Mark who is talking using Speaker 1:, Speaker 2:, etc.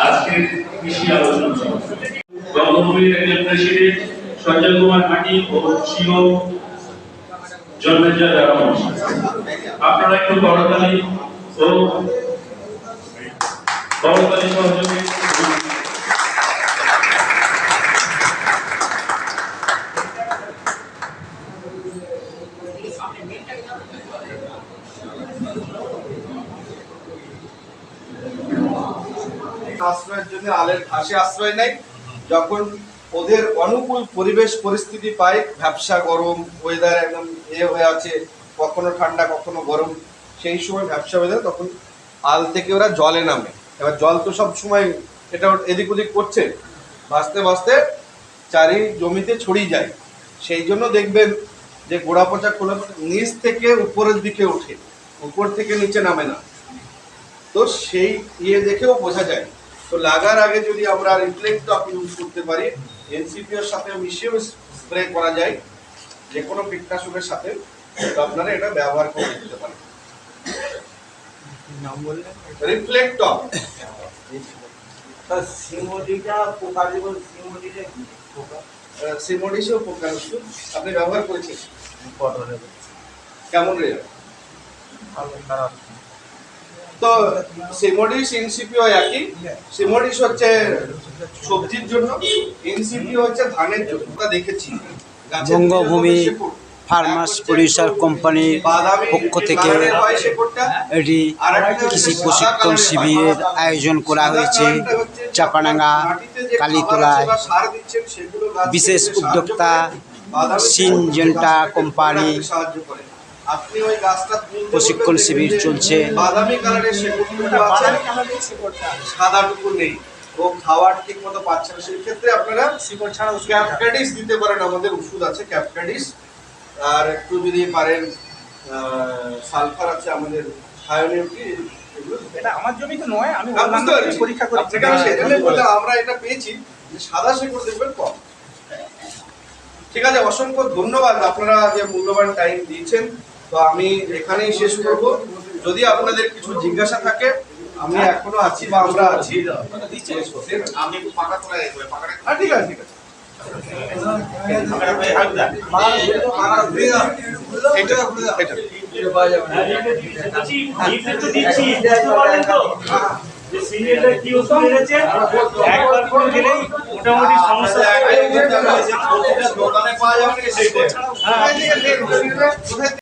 Speaker 1: আজকের কৃষি আলোচনা প্রেসিডেন্ট সঞ্জয় কুমার ও সিও জন্মেজা রহমান আপনারা একটু বড়তালি ও সহযোগে
Speaker 2: আশ্রয়ের জন্য আলের ঘাসে আশ্রয় নেয়। যখন ওদের অনুকূল পরিবেশ পরিস্থিতি পায়, ব্যবসা গরম ওয়েদার একদম এ হয়ে আছে, কখনো ঠান্ডা, কখনো গরম, সেই সময় ব্যবসা যায়, তখন আল থেকে ওরা জলে নামে। এবার জল তো সব সময় এটা এদিক ওদিক করছে। ভাসতে ভাসতে চারি জমিতে ছড়িয়ে যায়। সেই জন্য দেখবেন যে গোড়া পচা খোলা নিচ থেকে উপরের দিকে ওঠে। উপর থেকে নিচে নামে না। তো সেই ইয়ে দেখেও বোঝা যায়। তো লাগার আগে যদি আমরা রিফ্লেক্ট ইউজ করতে পারি এনসিপিওর সাথে মিশিয়েও স্প্রে করা যায় যে কোনো কীটনাশকের সাথে তো আপনারা এটা ব্যবহার করে দিতে পারেন। রিফ্লেক্ট
Speaker 3: সিমোডিটা পোকা জীবন সিমোডিটা কি? পোকা?
Speaker 2: সিমোডিসও পোকার ওষুধ। আপনি ব্যবহার করেছেন? কেমন রে?
Speaker 3: ভালো খারাপ।
Speaker 2: তো সিমোডিস ইনসিপিও একই। সিমোডিস হচ্ছে সবজির জন্য ইনসিপিও হচ্ছে ধানের জন্য। দেখেছি।
Speaker 4: বঙ্গভূমি। ফার্মার্স প্রডিউসার কোম্পানির পক্ষ থেকে এটি কৃষি প্রশিক্ষণ শিবিরের আয়োজন করা হয়েছে।
Speaker 2: খাবার
Speaker 4: কালীতলায় বিশেষ উদ্যোক্তা সিনজেন্টা কোম্পানি
Speaker 2: আপনি ওই গাছটা
Speaker 4: প্রশিক্ষণ শিবির চলছে।
Speaker 2: বাদামি কালারের সাদাটুকু নেই। ও খাওয়ার ঠিক মতো পাচ্ছে না। সেই ক্ষেত্রে আপনারা
Speaker 3: শিকড় ছাড়া
Speaker 2: ক্যাপকাডিস দিতে পারেন। আমাদের ওষুধ আছে ক্যাপকাডিস আর একটু যদি পারেন সালফার আছে আমাদের
Speaker 3: এটা আমার জমিতে নয় আমি পরীক্ষা করি
Speaker 2: বললাম, আমরা এটা পেয়েছি। যে সাদা শেকড় দেখবেন কম। ঠিক আছে অসংখ্য ধন্যবাদ। আপনারা যে মূল্যবান টাইম দিয়েছেন তো আমি এখানেই শেষ করব। যদি আপনাদের কিছু জিজ্ঞাসা থাকে আমি এখনও আছি বা আমরা আছি হ্যাঁ ঠিক আছে ঠিক আছে। এটা এটা
Speaker 1: সিনিয়রটা কি ওষুধ এনেছে একবার করে দিলেই মোটামুটি সমস্যা